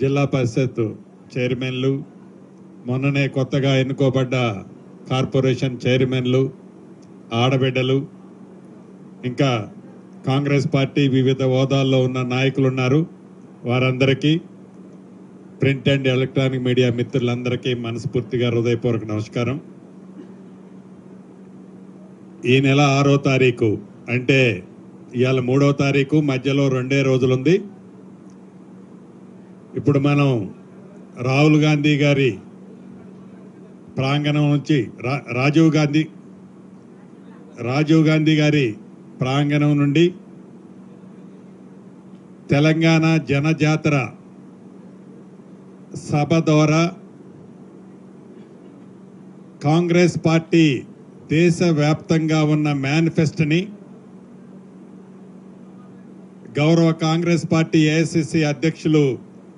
జిల్లా పరిషత్ చైర్మన్లు మొన్ననే కొత్తగా ఎన్నుకోబడ్డ కార్పొరేషన్ చైర్మన్లు ఆడబిడ్డలు ఇంకా కాంగ్రెస్ పార్టీ వివిధ హోదాల్లో ఉన్న నాయకులు ఉన్నారు వారందరికీ ప్రింట్ అండ్ ఎలక్ట్రానిక్ మీడియా మిత్రులందరికీ మనస్ఫూర్తిగా హృదయపూర్వక నమస్కారం. ఈ నెల ఆరో తారీఖు అంటే ఇవాళ మూడో తారీఖు మధ్యలో రెండే రోజులుంది. ఇప్పుడు మనం రాహుల్ గాంధీ గారి ప్రాంగణం నుంచి రా రాజీవ్ గాంధీ రాజీవ్ గాంధీ గారి ప్రాంగణం నుండి తెలంగాణ జనజాతర సభ ద్వారా కాంగ్రెస్ పార్టీ దేశవ్యాప్తంగా ఉన్న మేనిఫెస్టోని గౌరవ కాంగ్రెస్ పార్టీ ఏఐసిసి అధ్యక్షులు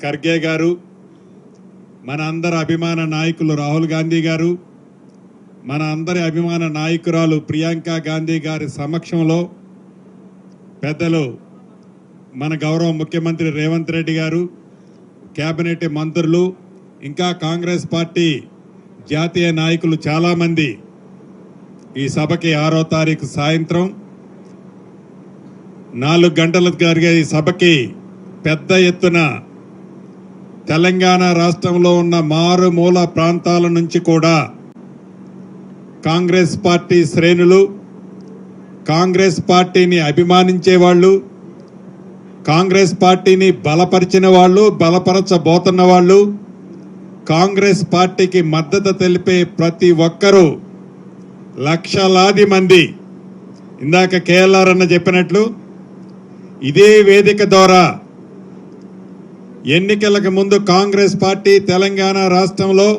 ఖర్గే గారు మన అందరి అభిమాన నాయకులు రాహుల్ గాంధీ గారు మన అందరి అభిమాన నాయకురాలు ప్రియాంక గాంధీ గారి సమక్షంలో పెద్దలు మన గౌరవ ముఖ్యమంత్రి రేవంత్ రెడ్డి గారు కేబినెట్ మంత్రులు ఇంకా కాంగ్రెస్ పార్టీ జాతీయ నాయకులు చాలామంది ఈ సభకి ఆరో తారీఖు సాయంత్రం నాలుగు గంటలకు జరిగే ఈ సభకి పెద్ద ఎత్తున తెలంగాణ రాష్ట్రంలో ఉన్న మారుమూల ప్రాంతాల నుంచి కూడా కాంగ్రెస్ పార్టీ శ్రేణులు కాంగ్రెస్ పార్టీని అభిమానించే వాళ్ళు కాంగ్రెస్ పార్టీని బలపరిచిన వాళ్ళు బలపరచబోతున్న వాళ్ళు కాంగ్రెస్ పార్టీకి మద్దతు తెలిపే ప్రతి ఒక్కరూ లక్షలాది మంది. ఇందాక కేఎల్ఆర్ అన్న చెప్పినట్లు ఇదే వేదిక ద్వారా ఎన్నికలకు ముందు కాంగ్రెస్ పార్టీ తెలంగాణ రాష్ట్రంలో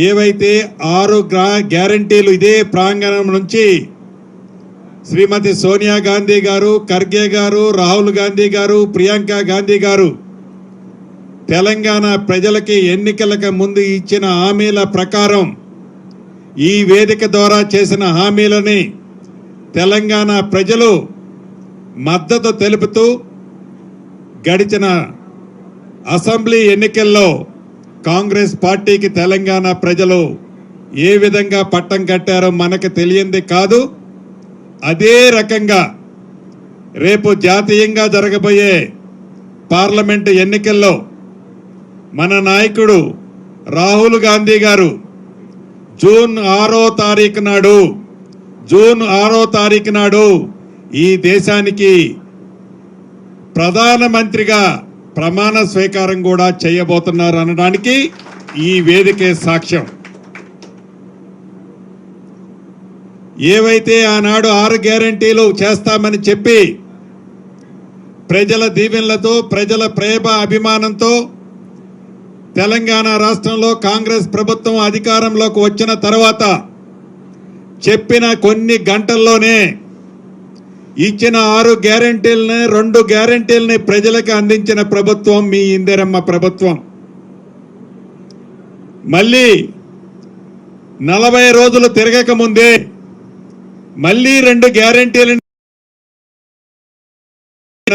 ఏవైతే ఆరు గ్రా గ్యారంటీలు ఇదే ప్రాంగణం నుంచి శ్రీమతి సోనియా గాంధీ గారు ఖర్గే గారు రాహుల్ గాంధీ గారు ప్రియాంక గాంధీ గారు తెలంగాణ ప్రజలకి ఎన్నికలకు ముందు ఇచ్చిన హామీల ప్రకారం ఈ వేదిక ద్వారా చేసిన హామీలని తెలంగాణ ప్రజలు మద్దతు తెలుపుతూ గడిచిన అసెంబ్లీ ఎన్నికల్లో కాంగ్రెస్ పార్టీకి తెలంగాణ ప్రజలు ఏ విధంగా పట్టం కట్టారో మనకు తెలియంది కాదు. అదే రకంగా రేపు జాతీయంగా జరగబోయే పార్లమెంటు ఎన్నికల్లో మన నాయకుడు రాహుల్ గాంధీ గారు జూన్ ఆరో తారీఖు నాడు జూన్ ఆరో తారీఖు నాడు ఈ దేశానికి ప్రధానమంత్రిగా ప్రమాణ స్వీకారం కూడా చేయబోతున్నారు అనడానికి ఈ వేదికే సాక్ష్యం. ఏవైతే ఆనాడు ఆరు గ్యారంటీలు చేస్తామని చెప్పి ప్రజల దీవెనలతో ప్రజల ప్రేమ అభిమానంతో తెలంగాణ రాష్ట్రంలో కాంగ్రెస్ ప్రభుత్వం అధికారంలోకి వచ్చిన తర్వాత చెప్పిన కొన్ని గంటల్లోనే ఇచ్చిన ఆరు గ్యారంటీలని రెండు గ్యారంటీలని ప్రజలకు అందించిన ప్రభుత్వం మీ ఇందిరమ్మ ప్రభుత్వం. మళ్ళీ నలభై రోజులు తిరగక ముందే మళ్ళీ రెండు గ్యారంటీలను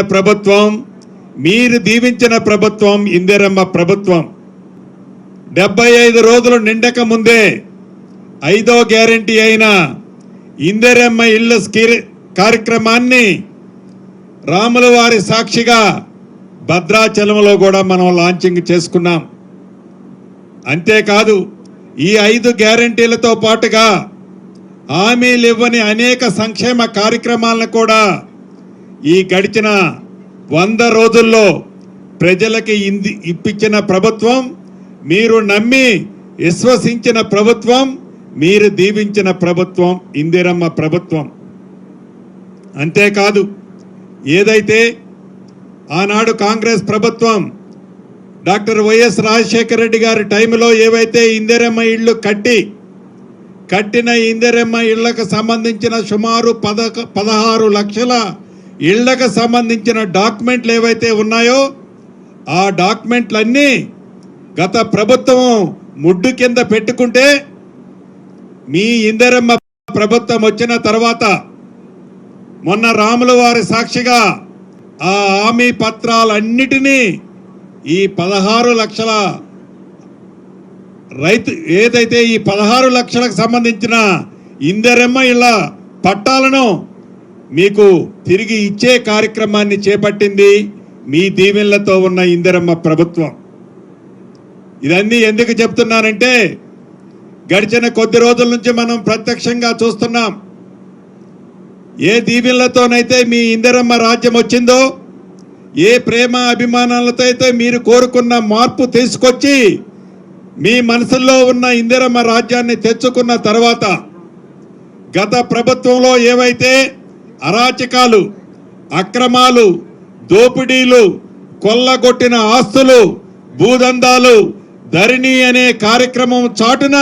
ప్రభుత్వం మీరు దీవించిన ప్రభుత్వం ఇందిరమ్మ ప్రభుత్వం. డెబ్బై ఐదు రోజులు నిండక ముందే ఐదో గ్యారంటీ అయిన ఇందిరమ్మ ఇళ్ళ స్కీ- కార్యక్రమాన్ని రాముల వారి సాక్షిగా భద్రాచలంలో కూడా మనం లాంచింగ్ చేసుకున్నాం. అంతేకాదు ఈ ఐదు గ్యారంటీలతో పాటుగా హామీలు ఇవ్వని అనేక సంక్షేమ కార్యక్రమాలను కూడా ఈ గడిచిన వంద రోజుల్లో ప్రజలకి ఇంది ఇప్పించిన ప్రభుత్వం మీరు నమ్మి విశ్వసించిన ప్రభుత్వం మీరు దీవించిన ప్రభుత్వం ఇందిరమ్మ ప్రభుత్వం. అంతేకాదు ఏదైతే ఆనాడు కాంగ్రెస్ ప్రభుత్వం డాక్టర్ వైఎస్ రాజశేఖర రెడ్డి గారి టైంలో ఏవైతే ఇందిరమ్మ ఇళ్ళు కట్టి కట్టిన ఇందిరమ్మ ఇళ్ళకు సంబంధించిన సుమారు పదక పదహారు లక్షల ఇళ్ళకు సంబంధించిన డాక్యుమెంట్లు ఏవైతే ఉన్నాయో ఆ డాక్యుమెంట్లన్నీ గత ప్రభుత్వం ముడ్డు కింద పెట్టుకుంటే మీ ఇందిరమ్మ ప్రభుత్వం వచ్చిన తర్వాత మొన్న రాముల వారి సాక్షిగా ఆ హామీ పత్రాలన్నిటినీ ఈ పదహారు లక్షల రైతు ఏదైతే ఈ పదహారు లక్షలకు సంబంధించిన ఇందరెమ్మ ఇళ్ళ పట్టాలను మీకు తిరిగి ఇచ్చే కార్యక్రమాన్ని చేపట్టింది మీ దీవెనలతో ఉన్న ఇందరమ్మ ప్రభుత్వం. ఇదన్నీ ఎందుకు చెప్తున్నానంటే గడిచిన కొద్ది రోజుల నుంచి మనం ప్రత్యక్షంగా చూస్తున్నాం. ఏ దీవెనలతోనైతే మీ ఇందరమ్మ రాజ్యం వచ్చిందో ఏ ప్రేమ అభిమానాలతో అయితే మీరు కోరుకున్న మార్పు తీసుకొచ్చి మీ మనసుల్లో ఉన్న ఇందిరమ్మ రాజ్యాన్ని తెచ్చుకున్న తర్వాత గత ప్రభుత్వంలో ఏవైతే అరాచకాలు అక్రమాలు దోపిడీలు కొల్లగొట్టిన ఆస్తులు భూదందాలు ధరణి అనే కార్యక్రమం చాటున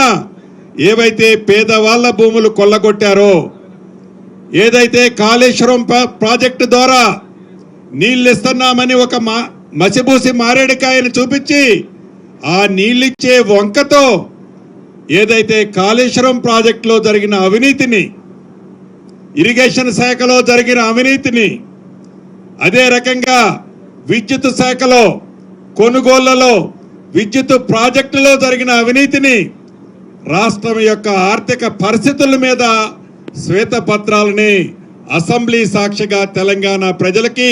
ఏవైతే పేదవాళ్ళ భూములు కొల్లగొట్టారో ఏదైతే కాళేశ్వరం ప్రాజెక్టు ద్వారా నీళ్ళు ఇస్తున్నామని ఒక మా మసిబూసి మారేడుకాయని చూపించి ఆ నీళ్ళిచ్చే వంకతో ఏదైతే కాళేశ్వరం ప్రాజెక్టులో జరిగిన అవినీతిని ఇరిగేషన్ శాఖలో జరిగిన అవినీతిని అదే రకంగా విద్యుత్ శాఖలో కొనుగోళ్ళలో విద్యుత్ ప్రాజెక్టులో జరిగిన అవినీతిని రాష్ట్రం యొక్క ఆర్థిక పరిస్థితుల మీద శ్వేతపత్రాలని అసెంబ్లీ సాక్షిగా తెలంగాణ ప్రజలకి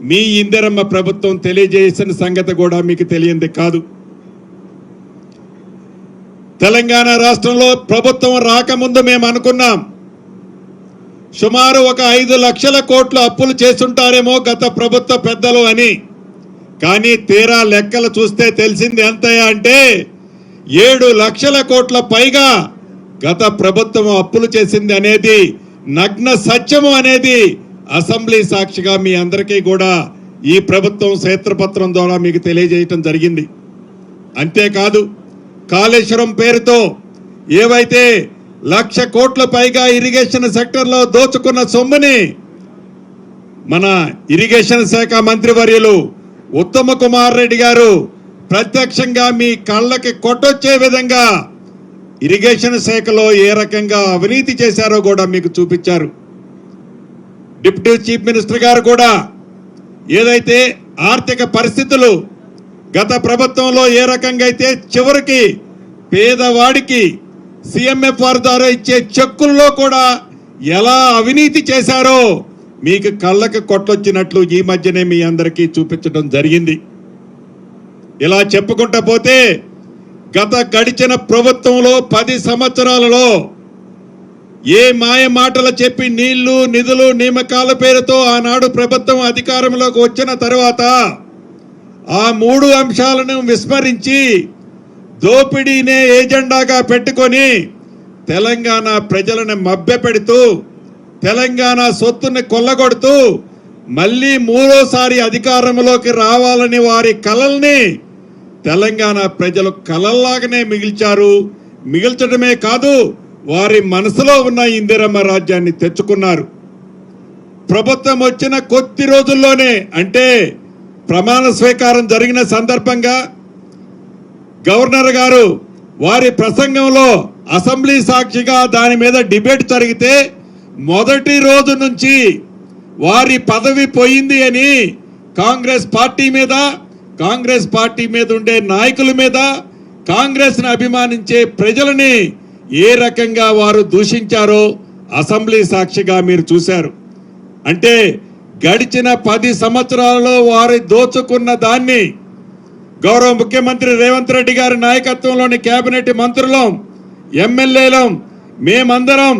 మీ ఇందిరమ్మ ప్రభుత్వం తెలియజేసిన సంగతి కూడా మీకు తెలియంది కాదు. తెలంగాణ రాష్ట్రంలో ప్రభుత్వం రాకముందు మేము అనుకున్నాం సుమారు ఒక ఐదు లక్షల కోట్లు అప్పులు చేస్తుంటారేమో గత ప్రభుత్వ పెద్దలు అని. కానీ తీరా లెక్కలు చూస్తే తెలిసింది ఎంతయ్యా అంటే ఏడు లక్షల కోట్ల పైగా గత ప్రభుత్వం అప్పులు చేసింది అనేది నగ్న సత్యము అనేది అసెంబ్లీ సాక్షిగా మీ అందరికీ కూడా ఈ ప్రభుత్వం క్షేత్రపత్రం ద్వారా మీకు తెలియజేయటం జరిగింది. అంతేకాదు కాళేశ్వరం పేరుతో ఏవైతే లక్ష కోట్ల పైగా ఇరిగేషన్ సెక్టర్లో దోచుకున్న సొమ్ముని మన ఇరిగేషన్ శాఖ మంత్రివర్యులు ఉత్తమ కుమార్ రెడ్డి గారు ప్రత్యక్షంగా మీ కళ్ళకి కొట్టొచ్చే విధంగా ఇరిగేషన్ శాఖలో ఏ రకంగా అవినీతి చేశారో కూడా మీకు చూపించారు. డిప్యూటీ చీఫ్ మినిస్టర్ గారు కూడా ఏదైతే ఆర్థిక పరిస్థితులు గత ప్రభుత్వంలో ఏ రకంగా అయితే చివరికి పేదవాడికి సిఎంఎఫ్ఆర్ ద్వారా ఇచ్చే చెక్కుల్లో కూడా ఎలా అవినీతి చేశారో మీకు కళ్ళకు కొట్టొచ్చినట్లు ఈ మధ్యనే మీ అందరికీ చూపించడం జరిగింది. ఇలా చెప్పుకుంటా పోతే గత గడిచిన ప్రభుత్వంలో పది సంవత్సరాలలో ఏ మాయ మాటలు చెప్పి నీళ్ళు నిధులు నియమకాల పేరుతో ఆనాడు ప్రభుత్వం అధికారంలోకి వచ్చిన తర్వాత ఆ మూడు అంశాలను విస్మరించి దోపిడీనే ఏజెండాగా పెట్టుకొని తెలంగాణ ప్రజలను మభ్యపెడుతూ తెలంగాణ సొత్తుని కొల్లగొడుతూ మళ్ళీ మూడోసారి అధికారంలోకి రావాలని వారి కలల్ని తెలంగాణ ప్రజలు కలల్లాగానే మిగిల్చారు. మిగిల్చడమే కాదు వారి మనసులో ఉన్న ఇందిరమ్మ రాజ్యాన్ని తెచ్చుకున్నారు. ప్రభుత్వం వచ్చిన కొద్ది రోజుల్లోనే అంటే ప్రమాణ స్వీకారం జరిగిన సందర్భంగా గవర్నర్ గారు వారి ప్రసంగంలో అసెంబ్లీ సాక్షిగా దాని మీద డిబేట్ జరిగితే మొదటి రోజు నుంచి వారి పదవి పోయింది అని కాంగ్రెస్ పార్టీ మీద కాంగ్రెస్ పార్టీ మీద ఉండే నాయకుల మీద కాంగ్రెస్ను అభిమానించే ప్రజలని ఏ రకంగా వారు దూషించారో అసెంబ్లీ సాక్షిగా మీరు చూశారు. అంటే గడిచిన పది సంవత్సరాలలో వారు దోచుకున్న దాన్ని గౌరవ ముఖ్యమంత్రి రేవంత్ రెడ్డి గారి నాయకత్వంలోని కేబినెట్ మంత్రులం ఎమ్మెల్యేలం మేమందరం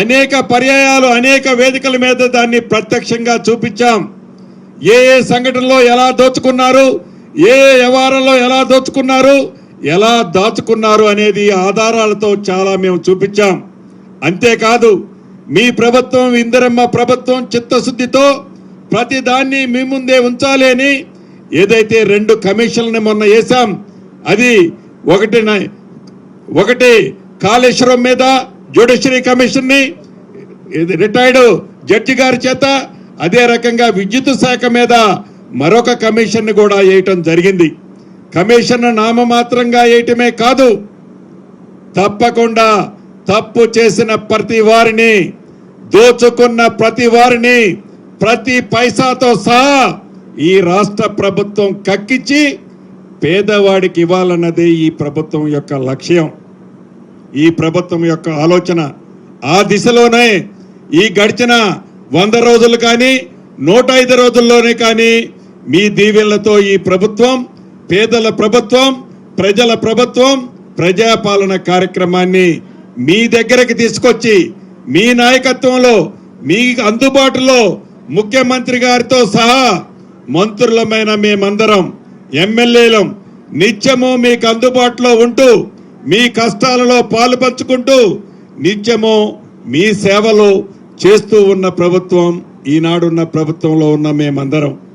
అనేక పర్యాయాలు అనేక వేదికల మీద దాన్ని ప్రత్యక్షంగా చూపించాం. ఏ ఏ సంఘటనలో ఎలా దోచుకున్నారు ఏ వ్యవహారంలో ఎలా దోచుకున్నారు ఎలా దాచుకున్నారు అనేది ఆధారాలతో చాలా మేము చూపించాం. అంతేకాదు మీ ప్రభుత్వం ఇందిరమ్మ ప్రభుత్వం చిత్తశుద్ధితో ప్రతి దాన్ని మీ ముందే ఉంచాలి అని ఏదైతే రెండు కమిషన్లని మొన్న వేశాం అది ఒకటి ఒకటి కాళేశ్వరం మీద జ్యుడిషియరీ కమిషన్ని ఇది రిటైర్డ్ జడ్జి గారి చేత అదే రకంగా విద్యుత్ శాఖ మీద మరొక కమిషన్ కూడా వేయటం జరిగింది. కమిషన్ నామమాత్రంగా వేయటమే కాదు తప్పకుండా తప్పు చేసిన ప్రతి వారిని దోచుకున్న ప్రతి వారిని ప్రతి పైసాతో సహా ఈ రాష్ట్ర ప్రభుత్వం కక్కించి పేదవాడికి ఇవ్వాలన్నదే ఈ ప్రభుత్వం యొక్క లక్ష్యం. ఈ ప్రభుత్వం యొక్క ఆలోచన ఆ దిశలోనే ఈ గడిచిన వంద రోజులు కానీ నూట ఐదు రోజుల్లోనే కానీ మీ దీవెనలతో ఈ ప్రభుత్వం పేదల ప్రభుత్వం ప్రజల ప్రభుత్వం ప్రజాపాలన కార్యక్రమాన్ని మీ దగ్గరకు తీసుకొచ్చి మీ నాయకత్వంలో మీ అందుబాటులో ముఖ్యమంత్రి గారితో సహా మంత్రులమైన మేమందరం ఎమ్మెల్యేలం నిత్యము మీకు అందుబాటులో ఉంటూ మీ కష్టాలలో పాలు పంచుకుంటూ నిత్యము మీ సేవలు చేస్తూ ఉన్న ప్రభుత్వం ఈనాడున్న ప్రభుత్వంలో ఉన్న మేమందరం.